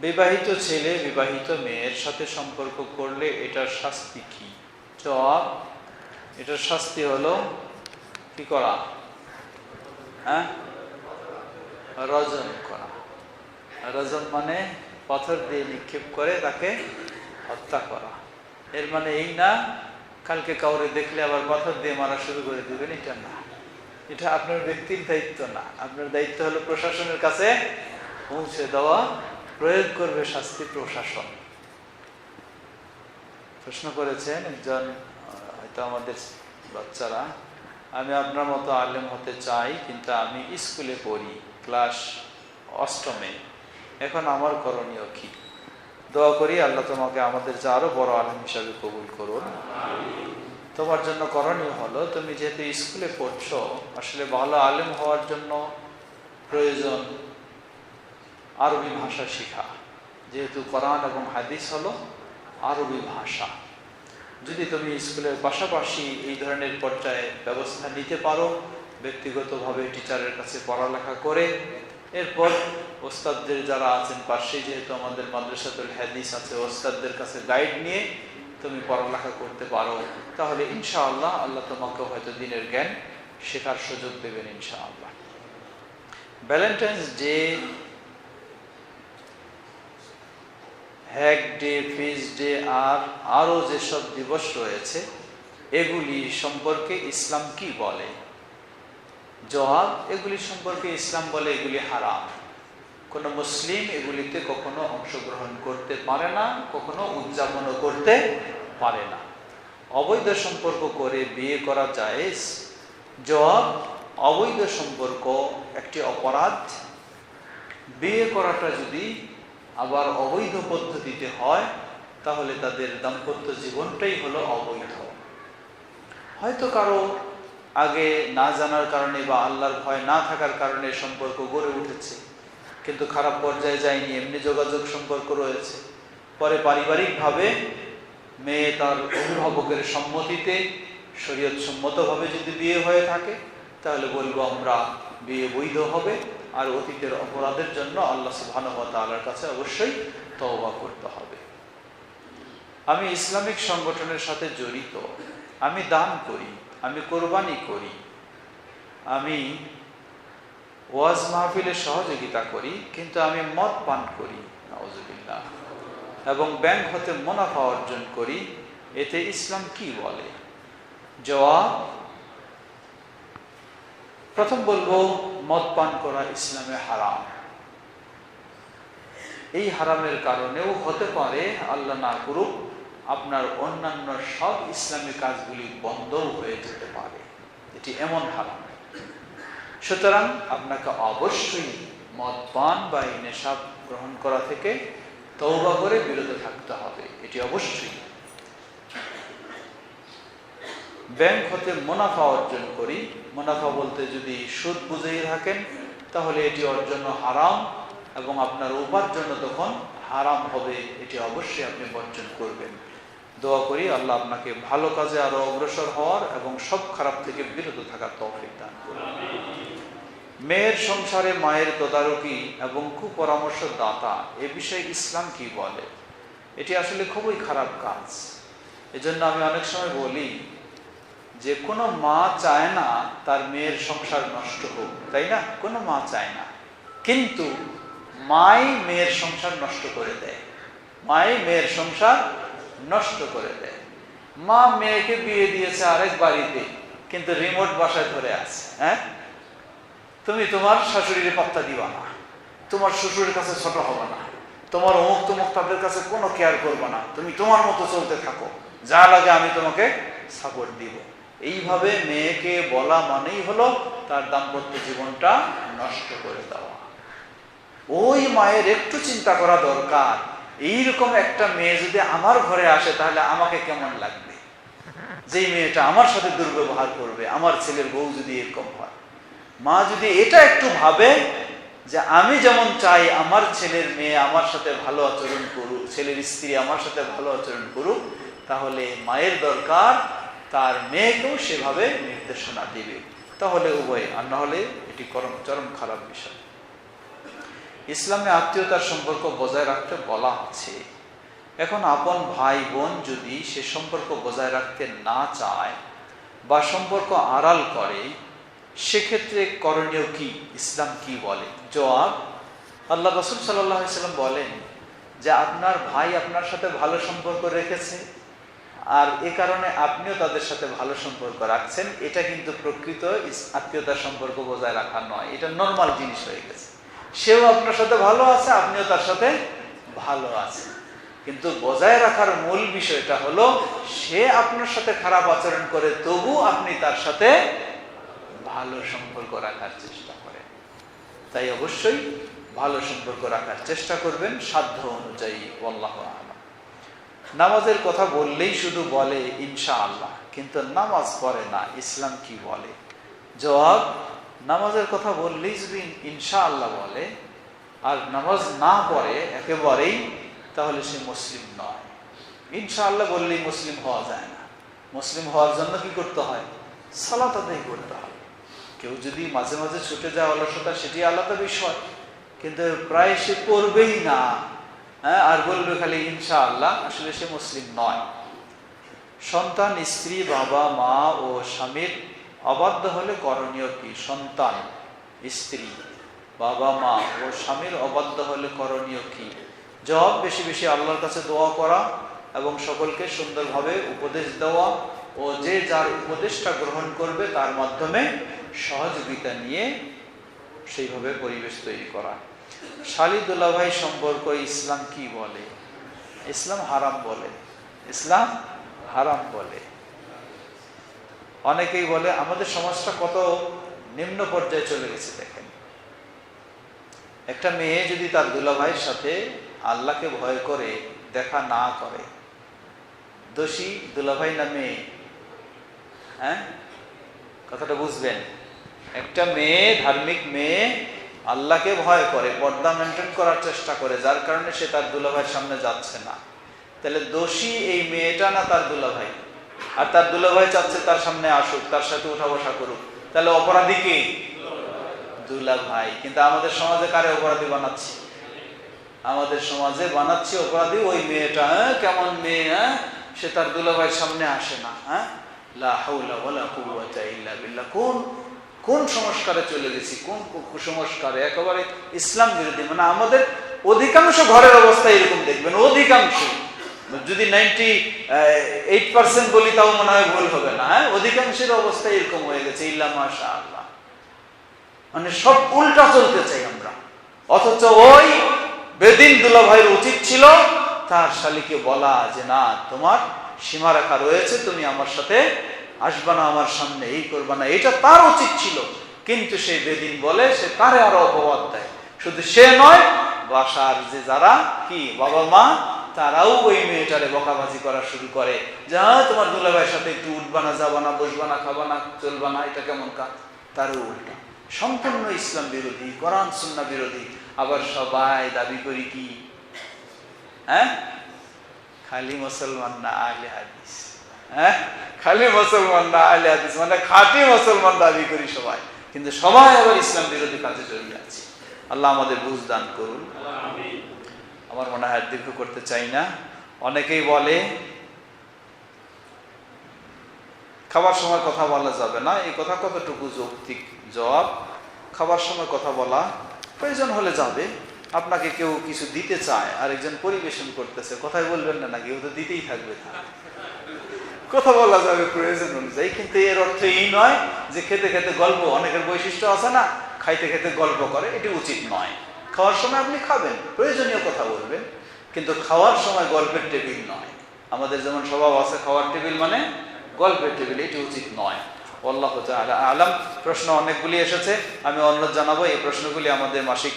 বিবাহিত ছেলে, বিবাহিত মেয়ের সাথে সম্পর্ক করলে এটার শাস্তি কি? জবাব, এটার শাস্তি হলো কি করা? হ্যাঁ? রজন করা। রজন মানে পাথর দিয়ে নিক্ষেপ করে তাকে হত্যা করা। এর মানে এই না, কালকে কাউরে দেখলে আবার পাথর দিয়ে মারা শুরু করে দেবেন, এটা না। এটা আপনার ব্যক্তির দায়িত্ব না। আপনার দায়িত্ব হলো প্রশাসনের কাছে পৌঁছে দেওয়া প্রয়োগ করবে শাস্তি প্রশাসন। প্রশ্ন করেছেন একজন, হয়তো আমাদের বাচ্চারা, আমি আপনার মতো আলেম হতে চাই, কিন্তু আমি স্কুলে পড়ি, ক্লাস অষ্টমে। এখন আমার করণীয় কি? দোয়া করি আল্লাহ তোমাকে আমাদের যে আরও বড় আলেম হিসাবে কবুল করুন। তোমার জন্য করণীয় হলো, তুমি যেহেতু স্কুলে পড়ছো, আসলে ভালো আলেম হওয়ার জন্য প্রয়োজন। আরবি ভাষা শেখা। যেহেতু কোরআন এবং হাদিস হলো আরবি ভাষা। যদি তুমি স্কুলের পাশাপাশি এই ধরনের পর্যায়ে ব্যবস্থা নিতে পারো, ব্যক্তিগতভাবে টিচারের কাছে পড়ালেখা করে, এরপর ওস্তাদদের যারা আছেন পাশে, যেহেতু আমাদের মাদ্রাসাতুল হাদিস আছে, ওস্তাদদের কাছে গাইড নিয়ে তুমি পড়ালেখা করতে পারো। তাহলে ইনশাআল্লাহ আল্লাহ তোমাকে হয়তো দিনের জ্ঞান শেখার সুযোগ দেবেন ইনশাআল্লাহ। ভ্যালেন্টাইন্স ডে হ্যাক ডে, ফিজ ডে, আর আরও যেসব দিবস রয়েছে, এগুলি সম্পর্কে ইসলাম কি বলে? জবাব, এগুলি সম্পর্কে ইসলাম বলে এগুলি হারাম। কোনো মুসলিম এগুলিতে কখনো অংশগ্রহণ করতে পারে না, কখনো উদযাপনও করতে পারে না। অবৈধ সম্পর্ক করে বিয়ে করা যায় জবাব, অবৈধ সম্পর্ক একটি অপরাধ। বিয়ে করাটা যদি আবার অবৈধ পদ্ধতিতে হয়, তাহলে তাদের দাম্পত্য জীবনটাই হলো অবৈধ। হয়তো কারও আগে না জানার কারণে বা আল্লাহর ভয় না থাকার কারণে সম্পর্ক গড়ে উঠেছে, কিন্তু খারাপ পর্যায়ে যায়নি, এমনি যোগাযোগ সম্পর্ক রয়েছে। পরে পারিবারিকভাবে মেয়ে তার অভিভাবকের সম্মতিতে শরীয়ত সম্মতভাবে যদি বিয়ে হয়ে থাকে, তাহলে বলব আমরা বিয়ে বৈধ হবে। আর অতীতের অপরাধের জন্য আল্লাহ সুবাহানুর কাছে অবশ্যই তওবা করতে হবে। আমি ইসলামিক সংগঠনের সাথে জড়িত, আমি দান করি, আমি কোরবানি করি, আমি ওয়াজ মাহফিলে সহযোগিতা করি, কিন্তু আমি মদ পান করি নওয়াজুবিল্লাহ এবং ব্যাংক হতে মুনাফা অর্জন করি, এতে ইসলাম কি বলে? জবাব, প্রথম বলব মদ পান করা ইসলামে হারাম। এই হারামের কারণেও হতে পারে, আল্লাহ না করুক, আপনার অন্যান্য সব ইসলামী কাজগুলি বন্ধও হয়ে যেতে পারে। এটি এমন হারাম। সুতরাং আপনাকে অবশ্যই মদ পান বা এই নেশা গ্রহণ করা থেকে তৌবা করে বিরত থাকতে হবে। এটি অবশ্যই। ব্যাংক হতে মুনাফা অর্জন করি। মুনাফা বলতে যদি সুদ বুঝেই থাকেন, তাহলে এটি অর্জন হারাম এবং আপনার উপার্জন তখন হারাম হবে, এটি অবশ্যই আপনি বর্জন করবেন। দোয়া করি আল্লাহ আপনাকে ভালো কাজে আরও অগ্রসর হওয়ার এবং সব খারাপ থেকে বিরত থাকার তৌফিক দান মেয়ের সংসারে মায়ের তদারকি এবং কুপরামর্শ দাতা এ বিষয়ে ইসলাম কি বলে? এটি আসলে খুবই খারাপ কাজ। এজন্য আমি অনেক সময় বলি যে কোনো মা চায় না তার মেয়ের সংসার নষ্ট হোক, তাই না? কোনো মা চায় না। কিন্তু মাই মেয়ের সংসার নষ্ট করে দেয়। মাই মেয়ের সংসার নষ্ট করে দেয়। মা মেয়েকে বিয়ে দিয়েছে আরেক বাড়িতে, কিন্তু রিমোট বাসায় ধরে আছে হ্যাঁ? তুমি তোমার শাশুড়ির পাত্তা দিবা না। তোমার শ্বশুরের কাছে ছোট হবে না। তোমার অমুক তমুক তাদের কাছে কোনো কেয়ার করবে না। তুমি তোমার মতো চলতে থাকো। যা লাগে আমি তোমাকে সাপোর্ট দিব। এইভাবে মেয়েকে বলা মানেই হলো তার দাম্পত্য জীবনটা নষ্ট করে দেওয়া। ওই মায়ের একটু চিন্তা করা দরকার। এইরকম একটা মেয়ে যদি আমার ঘরে আসে তাহলে আমাকে কেমন লাগবে? যেই মেয়েটা আমার সাথে দুর্ব্যবহার করবে, আমার ছেলের বউ যদি এরকম হয়। মা যদি এটা একটু ভাবে যে আমি যেমন চাই আমার ছেলের মেয়ে আমার সাথে ভালো আচরণ করুক, ছেলের স্ত্রী আমার সাথে ভালো আচরণ করুক, তাহলে মায়ের দরকার তার মেয়েকেও সেভাবে নির্দেশনা দিবে। তাহলে উভয়, আর না হলে এটি করম চরম খারাপ বিষয়। ইসলামে আত্মীয়তার সম্পর্ক বজায় রাখতে বলা হচ্ছে এখন আপন ভাই, বোন যদি সে সম্পর্ক বজায় রাখতে না চায় বা সম্পর্ক আড়াল করে, সেক্ষেত্রে করণীয় কি? ইসলাম কি বলে? জবাব, আল্লাহ রসুল সাল্লাহ ইসলাম বলেন যে, আপনার ভাই আপনার সাথে ভালো সম্পর্ক রেখেছে আর এ কারণে আপনিও তাদের সাথে ভালো সম্পর্ক রাখছেন। এটা কিন্তু প্রকৃত আত্মীয়তার সম্পর্ক বজায় রাখা নয়। এটা নর্মাল জিনিস হয়ে গেছে। সেও আপনার সাথে ভালো আছে, আপনিও তার সাথে ভালো আছেন কিন্তু বজায় রাখার মূল বিষয়টা হলো, সে আপনার সাথে খারাপ আচরণ করে, তবু আপনি তার সাথে ভালো সম্পর্ক রাখার চেষ্টা করেন। তাই অবশ্যই ভালো সম্পর্ক রাখার চেষ্টা করবেন, সাধ্য অনুযায়ী। আল্লাহ নামাজের কথা বললেই শুধু বলে ইনশা আল্লাহ কিন্তু নামাজ পড়ে না, ইসলাম কি বলে? জবাব, নামাজের কথা বললেই যদি ইনশা আল্লাহ বলে, আর নামাজ না পড়ে একেবারেই, তাহলে সে মুসলিম নয়। ইনশা আল্লাহ বললেই মুসলিম হওয়া যায় না। মুসলিম হওয়ার জন্য কি করতে হয়? সালাত আদায় করতে হয়। কেউ যদি মাঝে মাঝে ছুটে যায় অলসতা, সেটি আলাদা বিষয়। কিন্তু প্রায় সে করবেই না। হ্যাঁ আর বলবে খালি ইনশা আল্লাহ আসলে সে মুসলিম নয়। সন্তান, স্ত্রী, বাবা, মা ও স্বামীর অবাধ্য হলে করণীয় কি? সন্তান, স্ত্রী, বাবা, মা ও স্বামীর অবাধ্য হলে করণীয় কি? জবাব বেশি বেশি আল্লাহর কাছে দোয়া করা এবং সকলকে সুন্দরভাবে উপদেশ দেওয়া ও যে যার উপদেশটা গ্রহণ করবে তার মাধ্যমে সহযোগিতা নিয়ে সেইভাবে পরিবেশ তৈরি করা। শালিদুল্লাহ ভাই সম্পর্ক ইসলাম কি বলে? ইসলাম হারাম বলে। ইসলাম হারাম বলে। অনেকেই বলে, আমাদের সমাজটা কত নিম্ন পর্যায়ে চলে গেছে, দেখেন। একটা মেয়ে যদি তার দুলাভাইয়ের সাথে আল্লাহকে ভয় করে, দেখা না করে, দোষী দুলাভাই না মেয়ে? হ্যাঁ? কথাটা বুঝবেন। একটা মেয়ে, ধার্মিক মেয়ে আল্লাহকে ভয় করে, পর্দা মেনটেন করার চেষ্টা করে, যার কারণে সে তার দুলাভাইয়ের সামনে যাচ্ছে না। তাহলে দোষী এই মেয়েটা না তার দুলাভাই? আর তার দুলাভাই চাচ্ছে তার সামনে আসুক, তার সাথে উঠা বসা করুক। তাহলে অপরাধী কে? দুলাভাই। কিন্তু আমাদের সমাজে কারে অপরাধী বানাচ্ছি? আমাদের সমাজে বানাচ্ছি অপরাধী ওই মেয়েটা কেমন মেয়ে হ্যাঁ সে তার দুলাভাইয়ের সামনে আসে না হ্যাঁ কোন সংস্কারে চলে গেছি, কোন কুসংস্কারে? একেবারে ইসলাম বিরোধী। মানে আমাদের অধিকাংশ ঘরের অবস্থা এরকম দেখবেন, অধিকাংশ। যদি নাইনটি এইট পার্সেন্ট বলি, তাও মনে হয় ভুল হবে না হ্যাঁ? অধিকাংশের অবস্থা এরকম হয়ে গেছে, ইল্লা মাশা আল্লাহ মানে সব উল্টা চলতে চাই আমরা। অথচ ওই বেদিন দুলাভাইয়ের উচিত ছিল, তার শালিকে বলা যে, না, তোমার সীমারেখা রয়েছে, তুমি আমার সাথে আসবা না আমার সামনে, এই করবা না। এটা তার উচিত ছিল। কিন্তু সে বেদিন বলে, সে তারে আরও অপবাদ দেয়। শুধু সে নয়, বাসার যে যারা, কি, বাবা মা, তারাও ওই মেয়েটারে বকাবাজি করা শুরু করে। যা, তোমার দুলাভাইয়ের সাথে একটু উঠবা না, যাবা না, বসবা না, খাবা না, চলবা না, এটা কেমন কাজ? তারও উল্টা। সম্পূর্ণ ইসলাম বিরোধী, কোরআন সুন্না বিরোধী। আবার সবাই দাবি করি কি? হ্যাঁ? খালি মুসলমান না, আহলে হাদিস। হ্যাঁ? খালি মুসলমান না, আহলে হাদিস মানে খাঁটি মুসলমান দাবি করি সবাই। কিন্তু সবাই আবার ইসলাম বিরোধী কাজে জড়িয়ে আছে। আল্লাহ আমাদের বুঝ দান করুন। আমার মনে হয় দীর্ঘ করতে চাই না। অনেকেই বলে, খাবার সময় কথা বলা যাবে না। এই কথা কতটুকু যৌক্তিক জবাব? খাবার সময় কথা বলা প্রয়োজন হলে যাবে। আপনাকে কেউ কিছু দিতে চায় আর একজন পরিবেশন করতেছে। কথাই বলবেন না নাকি ও তো দিতেই থাকবে। কথা বলা যাবে প্রয়োজন অনুযায়ী। কিন্তু এর অর্থ এই নয় যে খেতে খেতে গল্প অনেকের বৈশিষ্ট্য আছে না, খাইতে খেতে গল্প করে, এটি উচিত নয়। খাওয়ার সময় আপনি খাবেন, প্রয়োজনীয় কথা বলবেন, কিন্তু খাওয়ার সময় গল্পের টেবিল নয়। আমাদের যেমন স্বভাব আছে, খাওয়ার টেবিল মানে গল্পের টেবিল, এটি উচিত নয়। তাআলা আলাম। প্রশ্ন অনেকগুলি এসেছে, আমি অনুরোধ জানাব, এই প্রশ্নগুলি আমাদের মাসিক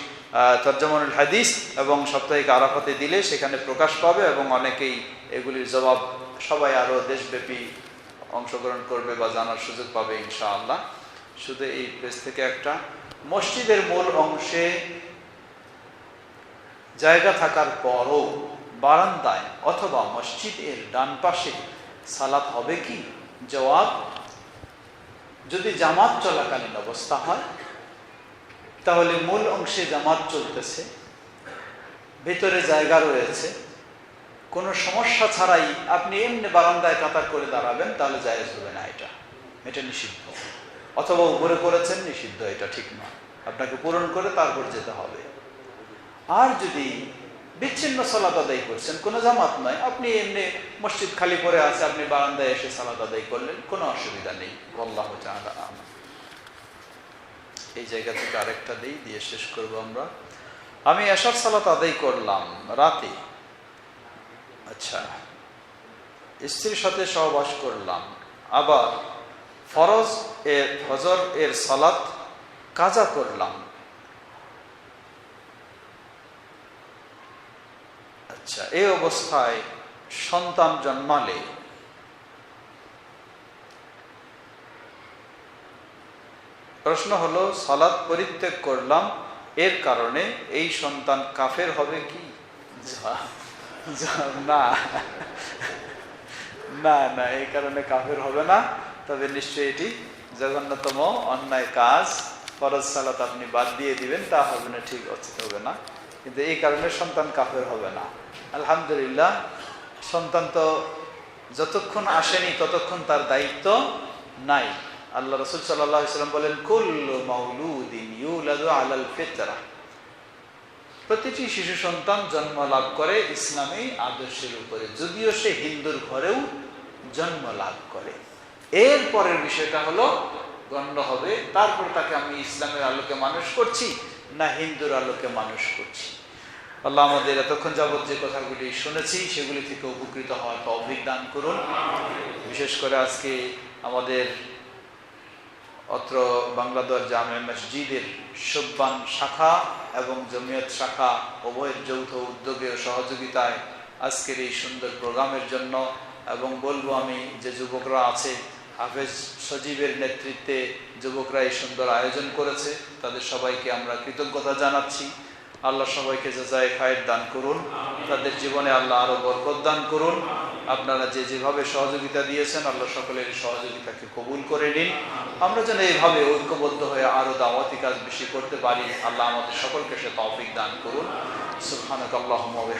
তর্জমানুল হাদিস এবং সাপ্তাহিক আরাফাতে দিলে সেখানে প্রকাশ পাবে এবং অনেকেই এগুলির জবাব সবাই আরও দেশব্যাপী অংশগ্রহণ করবে বা জানার সুযোগ পাবে, ইনশাআল্লাহ। শুধু এই পেজ থেকে একটা। মসজিদের মূল অংশে জায়গা থাকার পরও বারান্দায় অথবা মসজিদের ডান পাশে সালাত হবে কি? জবাব, যদি জামাত চলাকালীন অবস্থা হয়, তাহলে মূল অংশে জামাত চলতেছে, ভেতরে জায়গা রয়েছে। কোনো সমস্যা ছাড়াই আপনি এমনি বারান্দায় কাতার করে দাঁড়াবেন, তাহলে জায়েজ হবে না এটা। এটা নিষিদ্ধ। অথবা উপরে করেছেন, নিষিদ্ধ, এটা ঠিক নয়। আপনাকে পূরণ করে তারপর যেতে হবে। আর যদি বিচ্ছিন্ন সালাদ আদায় করছেন, কোনো জামাত নয়, আপনি এমনি মসজিদ খালি পরে আছে, আপনি বারান্দায় এসে সালাদ আদায় করলেন, কোনো অসুবিধা নেই। আ'লাম। এই জায়গা থেকে আরেকটা দিই, দিয়ে শেষ করব আমরা। আমি এশার সালাত আদায় করলাম রাতে। আচ্ছা স্ত্রীর সাথে সহবাস করলাম। আবার ফরজ এর ফজর এর সালাত কাজা করলাম। আচ্ছা এই অবস্থায় সন্তান জন্মালে প্রশ্ন হলো সালাদ পরিত্যাগ করলাম, এর কারণে এই সন্তান কাফের হবে কি? না। না না, এই কারণে কাফের হবে না। তবে নিশ্চয়ই এটি জঘন্যতম অন্যায় কাজ। ফরজ সালাত আপনি বাদ দিয়ে দিবেন, তা হবে না, ঠিক উচিত হবে না। কিন্তু এই কারণে সন্তান কাফের হবে না। আলহামদুলিল্লাহ, সন্তান তো যতক্ষণ আসেনি, ততক্ষণ তার দায়িত্ব নাই। আল্লাহ রসুল সাল্লাম বলেন, কুল্লু মাউলুদিন ইউলাদু আলাল ফিতরা। প্রতিটি শিশু সন্তান জন্ম লাভ করে ইসলামী আদর্শের উপরে। যদিও সে হিন্দুর ঘরেও জন্ম লাভ করে। এর পরের বিষয়টা হলো, গণ্য হবে, তারপর তাকে আমি ইসলামের আলোকে মানুষ করছি না হিন্দুর আলোকে মানুষ করছি। আল্লাহ আমাদের এতক্ষণ যাবৎ যে কথাগুলি শুনেছি, সেগুলি থেকে উপকৃত হওয়ার তৌফিক দান করুন। বিশেষ করে আজকে আমাদের অত্র বাংলাদেশ জামে মসজিদের সুব্বান শাখা এবং জমিয়ত শাখা উভয়ের যৌথ উদ্যোগে ও সহযোগিতায় আজকের এই সুন্দর প্রোগ্রামের জন্য এবং বলব আমি যে যুবকরা আছে, হাফেজ সজীবের নেতৃত্বে যুবকরা এই সুন্দর আয়োজন করেছে, তাদের সবাইকে আমরা কৃতজ্ঞতা জানাচ্ছি। আল্লাহ সবাইকে যাচাই খায়ের দান করুন। তাদের জীবনে আল্লাহ আরও বরকত দান করুন। আপনারা যে যেভাবে সহযোগিতা দিয়েছেন, আল্লাহ সকলের সহযোগিতাকে কবুল করে নিন। আমরা যেন এইভাবে ঐক্যবদ্ধ হয়ে আরও দাওয়াতি কাজ বেশি করতে পারি, আল্লাহ আমাদের সকলকে সে তৌফিক দান করুন। সুবহানাক আল্লাহুম্মা ওয়া